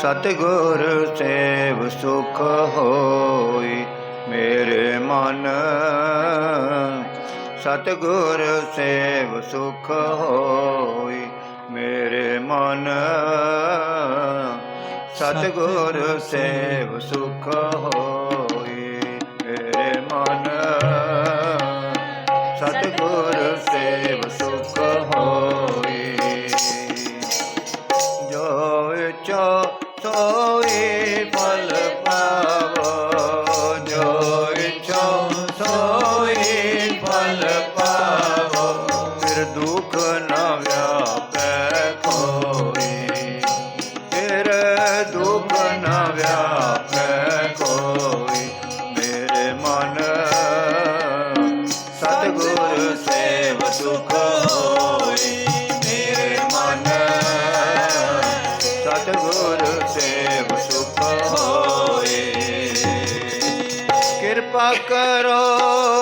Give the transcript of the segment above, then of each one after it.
ਸਤਗੁਰ ਸੇਵ ਸੁਖ ਹੋਈ ਮੇਰੇ ਮਨ। ਸਤਿਗੁਰ ਸੇਵ ਸੁਖ ਹੋਈ ਮੇਰੇ ਮਨ। ਸਤਿਗੁਰ ਸੇਵ ਸੁਖ ਹੋਈ ਮੇਰੇ ਮਨ। ਸਤਗੁਰ ਸੇਵ दुख न व्यापे कोई। तेरे दुख न व्यापे कोई। मेरे मन सतगुर सेव सुख मेरे मन सुख कृपा करो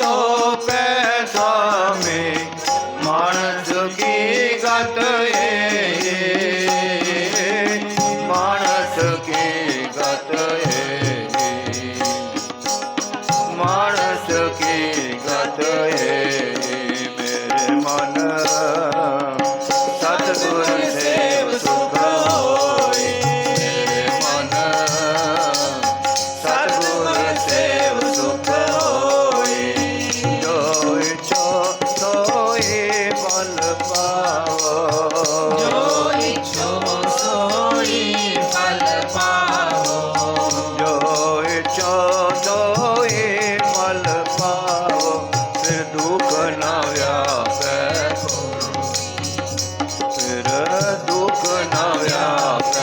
তো મિત્ર દુઃખ નવ્યા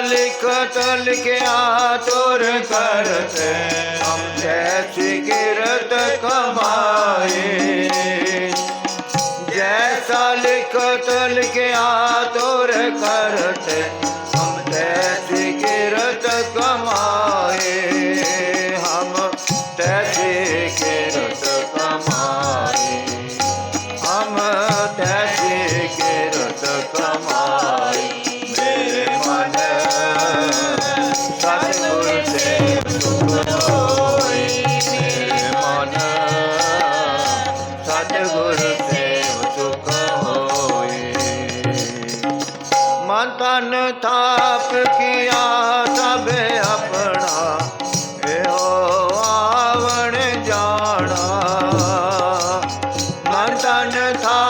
लिख तल के आतुर करते, हम जैसी गिरत कमाए। जैसा लिख तल के आतुर करते मन ताप किया सब अपना। ए हो आवण जाना। मन तन था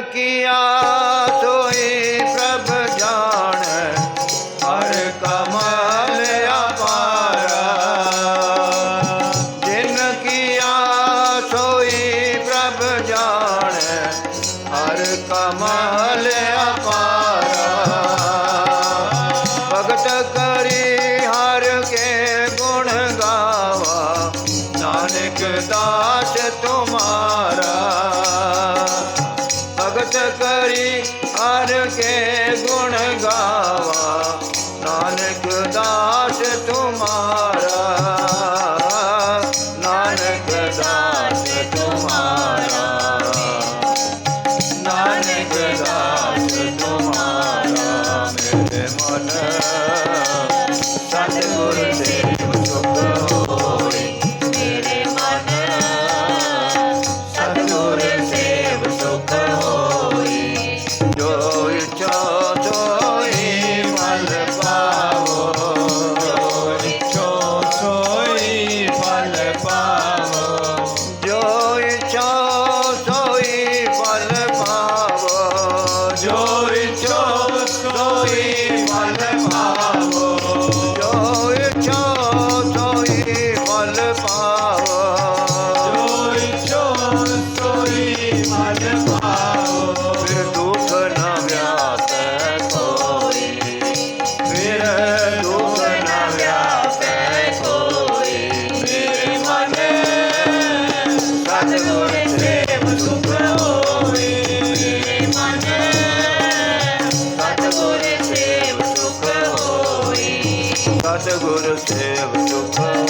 किया तो प्रभ जान। हर कमल अपार। जिन प्रभ जान। हर कमल Sadhguru Seva Supam